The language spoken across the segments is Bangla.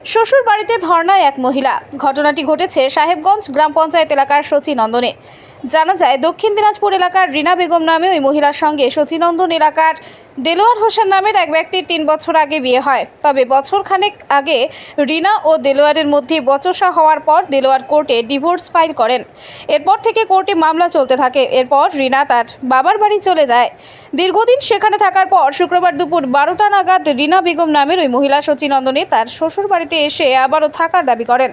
শ্বশুর বাড়িতে ধর্নায় এক মহিলা। ঘটনাটি ঘটেছে সাহেবগঞ্জ গ্রাম পঞ্চায়েত এলাকার সচিনন্দনে জানা যায়, দক্ষিণ দিনাজপুর এলাকার রিনা বেগম নামে ওই মহিলার সঙ্গে সচিনন্দন এলাকার দেলোয়ার হোসেন নামের এক ব্যক্তির তিন বছর আগে বিয়ে হয়। তবে বছর খানেক আগে রিনা ও দেলোয়ারের মধ্যে বচসা হওয়ার পর দেলোয়ার কোর্টে ডিভোর্স ফাইল করেন। এরপর থেকে কোর্টে মামলা চলতে থাকে। এরপর রিনা তার বাবার বাড়ি চলে যায়। দীর্ঘদিন সেখানে থাকার পর শুক্রবার দুপুর বারোটা নাগাদ রিনা বেগম নামের ওই মহিলা সচিনন্দনে তার শ্বশুর বাড়িতে এসে আবারও থাকার দাবি করেন।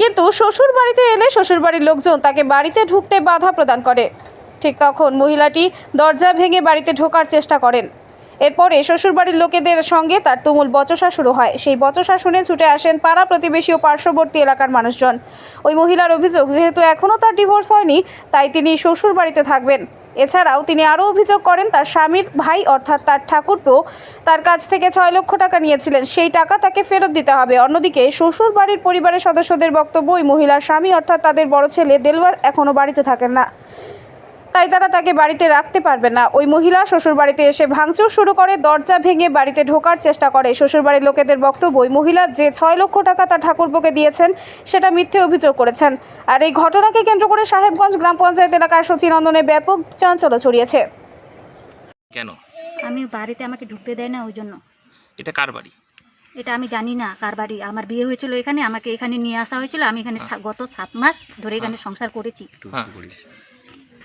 কিন্তু শ্বশুর বাড়িতে এলে শ্বশুর বাড়ির লোকজন তাকে বাড়িতে ঢুকতে বাধা প্রদান করে। ঠিক তখন মহিলাটি দরজা ভেঙে বাড়িতে ঢোকার চেষ্টা করেন। এরপরে শ্বশুরবাড়ির লোকেদের সঙ্গে তার তুমুল বচসা শুরু হয়। সেই বচসা শুনে ছুটে আসেন পাড়া প্রতিবেশী ও পার্শ্ববর্তী এলাকার মানুষজন। ওই মহিলার অভিযোগ, যেহেতু এখনও তার ডিভোর্স হয়নি, তাই তিনি শ্বশুর বাড়িতে থাকবেন। এছাড়াও তিনি আরও অভিযোগ করেন, তার স্বামীর ভাই অর্থাৎ তার ঠাকুরপো তার কাছ থেকে ছয় লক্ষ টাকা নিয়েছিলেন। সেই টাকা তাকে ফেরত দিতে হবে। অন্যদিকে শ্বশুর বাড়ির পরিবারের সদস্যদের বক্তব্য ওই মহিলার স্বামী অর্থাৎ তাদের বড় ছেলে দেলওয়ার এখনও বাড়িতে থাকেন না। তাই তারা তাকে বাড়িতে রাখতে পারবে না। ওই মহিলা শ্বশুর বাড়িতে এসে ভাঙচুর শুরু করে দরজা ভেঙে বাড়িতে ঢোকার চেষ্টা করে। শ্বশুর বাড়ির লোকেদের বক্তব্য ওই মহিলা যে ছয় লক্ষ টাকা তার ঠাকুরপোকে দিয়েছেন সেটা মিথ্যে অভিযোগ করেছেন। আর এই ঘটনাকে কেন্দ্র করে সাহেবগঞ্জ গ্রাম পঞ্চায়েত এলাকার সচিনন্দনে ব্যাপক চাঞ্চল্য ছড়িয়েছে। কেন? আমি বাড়িতে আমাকে ঢুকতে দেয় না ওই জন্য। এটা কার বাড়ি? এটা আমি জানি না কার বাড়ি। আমার বিয়ে হয়েছিল এখানে আমাকে এখানে নিয়ে আসা হয়েছিল। আমি এখানে সা- গত সাত মাস ধরে এখানে সংসার করেছি। হ্যাঁ।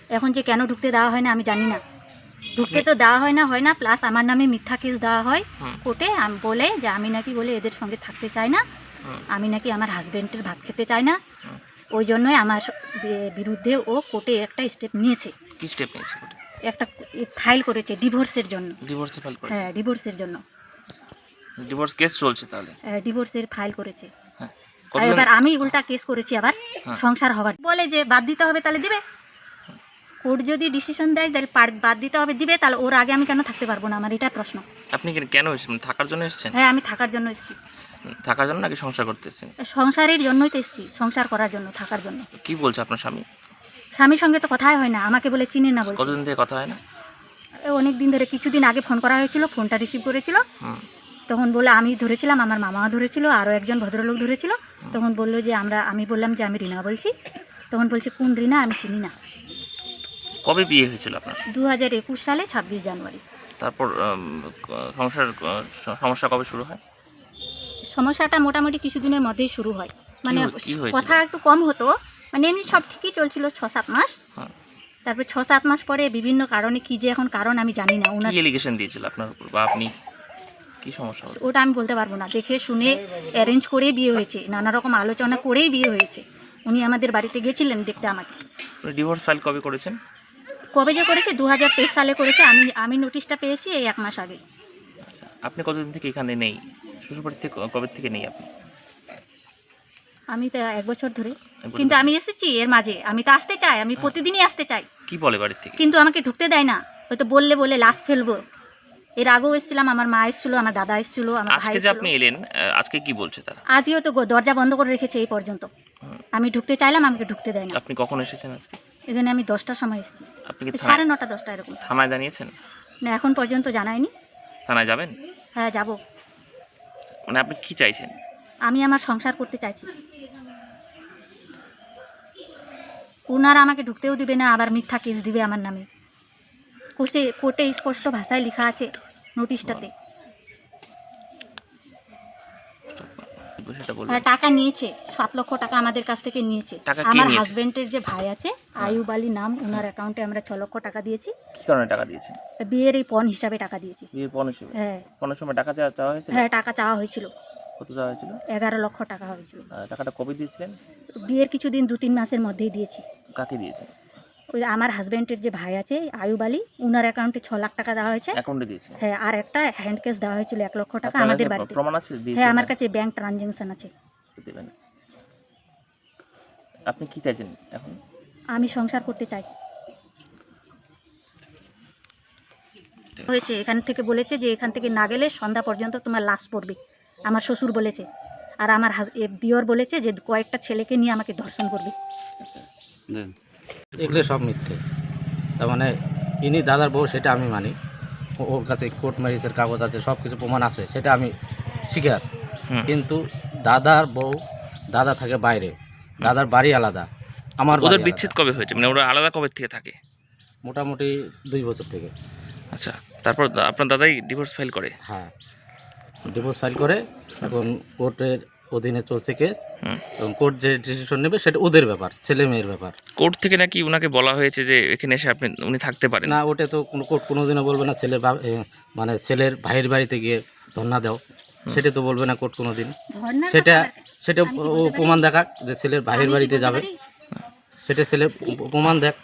এখন যে কেন ঢুকতে দেওয়া হয় না আমি জানি না। ঢুকতে তো দেওয়া হয় না হয় না প্লাস আমার নামে মিথ্যা কেস দেওয়া হয় কোর্টে বলে যে আমি নাকি বলে এদের সঙ্গে থাকতে চাই না। আমি নাকি আমার হাজব্যান্ডের ভাত খেতে চাই না। ওই জন্যই আমার বিরুদ্ধে ও কোর্টে একটা স্টেপ নিয়েছে। কি স্টেপ নিয়েছে একটা ফাইল করেছে ডিভোর্সের জন্য। ডিভোর্সে ফাইল করেছে? হ্যাঁ ডিভোর্সের জন্য। ডিভোর্স কেস চলছে তাহলে? ডিভোর্সের ফাইল করেছে। হ্যাঁ। এবার আমি উল্টা কেস করেছি আবার হ্যাঁ। সংসার হবার বলে যে বাদ দিতে হবে তাহলে দিবে। কোর্ট যদি ডিসিশন দেয় তাহলে বাদ দিতে হবে দিবে তাহলে ওর আগে আমি কেন থাকতে পারব না? আমার এটা প্রশ্ন। আপনি কেন এসেছেন? থাকার জন্য এসেছেন? হ্যাঁ আমি থাকার জন্য এসেছি। থাকার জন্য নাকি সংসার করতে এসেছেন? সংসারের জন্যই তো এসেছি সংসার করার জন্য থাকার জন্য। কি বলছে আপনার স্বামী? স্বামীর সঙ্গে তো কথাই হয় না আমাকে বলে চিনে না বলছে। কতদিন থেকে কথা হয় না? অনেক দিন ধরে কিছুদিন আগে ফোন করা হয়েছিল ফোনটা রিসিভ করেছিল। তখন বলে আমি ধরেছিলাম আমার মামা ধরেছিল আরও একজন ভদ্রলোক ধরেছিল। তখন বলল যে আমরা আমি বললাম যে আমি রিনা বলছি। তখন বলছে কোন রিনা? আমি চিনি না। কবে বিয়ে হয়েছিল আপনার? দু হাজার একুশ সালে ছাব্বিশ জানুয়ারি। তারপর সংসার সমস্যা কবে শুরু হয়? সমস্যাটা মোটামুটি কিছুদিনের মধ্যেই শুরু হয়। মানে? কথা একটু কম হতো। মানে এমনি সব ঠিকই চলছিল ছ সাত মাস। হ্যাঁ। তারপর ছ সাত মাস পরে বিভিন্ন কারণে কি যে এখন কারণ আমি জানি না ওনার এলিগেশন দিয়েছিল আপনার উপর? বা আপনি কি সমস্যা ওটা আমি বলতে পারব না। দেখে শুনে অ্যারেঞ্জ করেই বিয়ে হয়েছে। নানা রকম আলোচনা করেই বিয়ে হয়েছে। উনি আমাদের বাড়িতে গেছিলেন দেখতে আমাকে। ডিভোর্স ফাইল কবে করেছেন? কবে যে করেছে? দু হাজার তেইশ সালে করেছে। আমি আমি নোটিশটা পেয়েছি এই এক মাস আগে। আচ্ছা আপনি কতদিন থেকে এখানে নেই? শ্বশুরবাড়ি থেকে কবে থেকে নেই আপনি? আমি তো এক বছর ধরে। কিন্তু আমি এসেছি এর মাঝে। আমি তো আসতে চাই। আমি প্রতিদিনই আসতে চাই। কি বলে বাড়ির থেকে? কিন্তু আমাকে ঢুকতে দেয় না। হয়তো বললে বলে লাশ ফেলব। এর আগেও এসেছিলাম। আমার মা এসেছিল আমার দাদা এসেছিল আমার ভাই আজকে যে আপনি এলেন আজকে কি বলছে তারা? আজকেও তো দরজা বন্ধ করে রেখেছে এই পর্যন্ত। আমি ঢুকতে চাইলাম আমাকে ঢুকতে দেয় না। আপনি কখন এসেছেন আজকে? এখানে আমি দশটার সময় এসেছি। আপনি কি সাড়ে নটা দশটা এরকম। থানায় জানিয়েছেন? না এখন পর্যন্ত জানায়নি। থানায় যাবেন? হ্যাঁ যাব। মানে আপনি কি চাইছেন? আমি আমার সংসার করতে চাইছি। ওনারা আমাকে ঢুকতেও দিবে না আবার মিথ্যা কেস দিবে আমার নামে। কোর্টে কোর্টে স্পষ্ট ভাষায় লেখা আছে নোটিশটাতে। সেটা বলবেন। হ্যাঁ টাকা নিয়েছে সাত লক্ষ টাকা আমাদের কাছ থেকে নিয়েছে। টাকা কে আমার নিয়েছে? হাজবেন্ডের যে ভাই আছে আয়ুব আলী নাম ওনার অ্যাকাউন্টে আমরা ছ লক্ষ টাকা দিয়েছি। কি কারণে টাকা দিয়েছেন? বিয়ের এই পণ হিসাবে টাকা দিয়েছি। বিয়ের পনেরো সময় হ্যাঁ। পনেরো সময় টাকা চাওয়া চাওয়া হয়েছিল? হ্যাঁ টাকা চাওয়া হয়েছিল। কত চাওয়া হয়েছিল? এগারো লক্ষ টাকা হয়েছিল। আহ, টাকাটা কবে দিয়েছিলেন? বিয়ের কিছুদিন দু তিন মাসের মধ্যেই দিয়েছি। কাকে দিয়েছেন? ওই আমার হাজবেন্ডের যে ভাই আছে আয়ুব আলী উনার অ্যাকাউন্টে ছ লাখ টাকা দেওয়া হয়েছে। অ্যাকাউন্টে হ্যাঁ আর একটা হ্যান্ড ক্যাশ দেওয়া হয়েছিল এক লক্ষ টাকা আমাদের বাড়িতে। প্রমাণ আছে? হ্যাঁ আমার কাছে ব্যাংক ট্রানজ্যাকশন আছে। দেবেন। আপনি কি চাইছেন এখন? আমি সংসার করতে চাই। হয়েছে এখান থেকে বলেছে যে এখান থেকে না গেলে সন্ধ্যা পর্যন্ত তোমার লাশ পড়বে। আমার শ্বশুর বলেছে। আর আমার দিওর বলেছে যে কয়েকটা ছেলেকে নিয়ে আমাকে ধর্ষণ করবে। দেন। এগুলো সব মিথ্যে। তার মানে ইনি দাদার বউ সেটা আমি মানি। ওর কাছে কোর্ট ম্যারেজের কাগজ আছে সব কিছু প্রমাণ আছে সেটা আমি স্বীকার কিন্তু দাদার বউ দাদা থাকে বাইরে। দাদার বাড়ি আলাদা আমার ওদের বিচ্ছেদ কবে হয়েছে? মানে ওরা আলাদা কবে থেকে থাকে? মোটামুটি দুই বছর থেকে। আচ্ছা তারপর আপনার দাদাই ডিভোর্স ফাইল করে? হ্যাঁ ডিভোর্স ফাইল করে এখন কোর্টের অধীনে চলছে কেস এবং কোর্ট যে ডিসিশন নেবে সেটা ওদের ব্যাপার ছেলে মেয়ের ব্যাপার। কোর্ট থেকে নাকি ওনাকে বলা হয়েছে যে এখানে এসে আপনি উনি থাকতে পারেন। না ওটা তো কোনো কোর্ট কোনোদিনও বলবে না ছেলের মানে ছেলের ভাইয়ের বাড়িতে গিয়ে ধর্না দাও। সেটা তো বলবে না কোর্ট কোনোদিন। সেটা সেটা ও প্রমাণ দেখাক যে ছেলের ভাইয়ের বাড়িতে যাবে। সেটা ছেলের প্রমাণ দেখ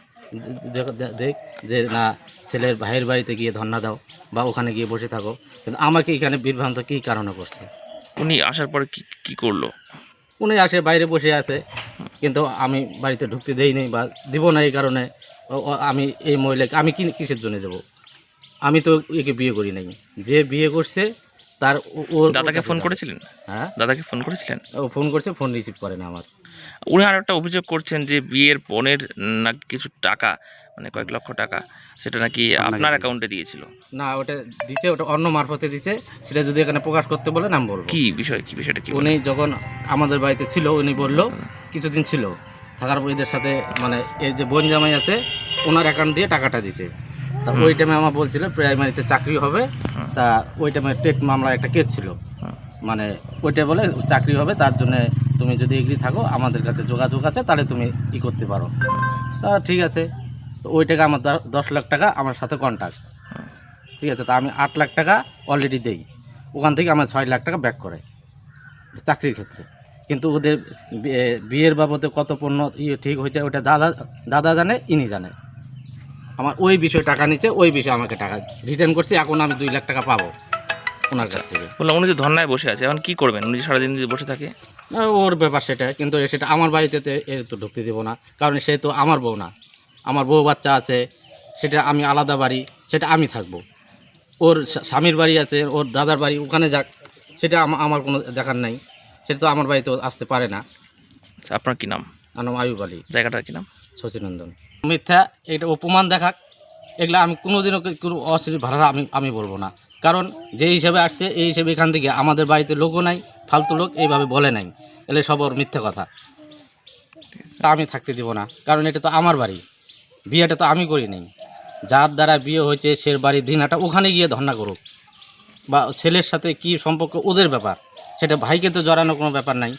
দেখ- দেখ- দেখ যে না ছেলের ভাইয়ের বাড়িতে গিয়ে ধর্না দাও বা ওখানে গিয়ে বসে থাকো। কিন্তু আমাকে এখানে বিভ্রান্ত কী কারণে করছে? উনি আসার পরে কি কি করল? উনি আসে বাইরে বসে আছে। কিন্তু আমি বাড়িতে ঢুকতে দেই নি বা দিব না এই কারণে। আমি এই মহিলাকে আমি কি কিসের জন্য দেবো? আমি তো একে বিয়ে করি নাই। যে বিয়ে করছে তার ও- দাদাকে ফোন করেছিলেন? হ্যাঁ। দাদাকে ফোন করেছিলেন? ও ফোন করছে ফোন রিসিভ করে না আমার। উনি আর একটা অভিযোগ করছেন যে বিয়ের পণের না কিছু টাকা মানে কয়েক লক্ষ টাকা সেটা নাকি আপনার অ্যাকাউন্টে দিয়েছিল? না ওটা দিচ্ছে ওটা অন্য মারফতে দিচ্ছে সেটা যদি এখানে প্রকাশ করতে বলে নাম বলব। কি বিষয় কি বিষয়টা কি উনি যখন আমাদের বাড়িতে ছিল উনি বলল কিছুদিন ছিল থাকার এদের সাথে মানে এর যে বোন জামাই আছে ওনার অ্যাকাউন্ট দিয়ে টাকাটা দিছে তা ওই টাইমে আমার বলছিল প্রাইমারিতে চাকরি হবে তা ওই টাইমে টেট মামলা একটা কেস ছিল। মানে ওইটা বলে চাকরি হবে তার জন্য তুমি যদি এগ্রি থাকো, আমাদের কাছে যোগাযোগ আছে, তাহলে তুমি ই করতে পারো। তা ঠিক আছে। তো ওই টাকা আমার দশ লাখ টাকা আমার সাথে কন্ট্যাক্ট ঠিক আছে, তা আমি আট লাখ টাকা অলরেডি দেই। ওখান থেকে আমার ছয় লাখ টাকা ব্যাক করে চাকরির ক্ষেত্রে। কিন্তু ওদের বিয়ের বাবদে কত পণ্য ইয়ে ঠিক হয়েছে ওটা দাদা দাদা জানে, ইনি জানে। আমার ওই বিষয়ে টাকা নিচ্ছে, ওই বিষয়ে আমাকে টাকা রিটার্ন করছে, এখন আমি দুই লাখ টাকা পাবো। ওনার কাছ থেকে। বললাম উনি যে ধর্নায় বসে আছে এখন কি করবেন? উনি সারাদিন যদি বসে থাকে? না, ওর ব্যাপার সেটা কিন্তু সেটা আমার বাড়িতে তো এর তো ঢুকতে দেবো না কারণ সে তো আমার বউ না। আমার বউ বাচ্চা আছে সেটা আমি আলাদা বাড়ি সেটা আমি থাকব। ওর স্বামীর বাড়ি আছে ওর দাদার বাড়ি ওখানে যাক সেটা আমার কোনো দেখার নাই। সেটা তো আমার বাড়িতে আসতে পারে না। আচ্ছা, আপনার কী নাম? আনাম আয়ুব আলী। জায়গাটার কী নাম? শচীনন্দন মিথ্যা এটা অপমান দেখাক এগুলো আমি কোনোদিনও কোনো অশ্লীল ভাড়া আমি আমি বলব না। কারণ যে হিসাবে আসছে, এই হিসেবে এখান থেকে আমাদের বাড়িতে লোকও নাই, ফালতু লোক এইভাবে বলে নাই। এলে সব ওর মিথ্যে কথা। তা আমি থাকতে দিব না, কারণ এটা তো আমার বাড়ি। বিয়েটা তো আমি করি নাই। যার দ্বারা বিয়ে হয়েছে সে বাড়ির দিনাটা ওখানে গিয়ে ধর্না করুক। বা ছেলের সাথে কি সম্পর্ক, ওদের ব্যাপার। সেটা ভাইকে তো জড়ানো কোনো ব্যাপার নাই।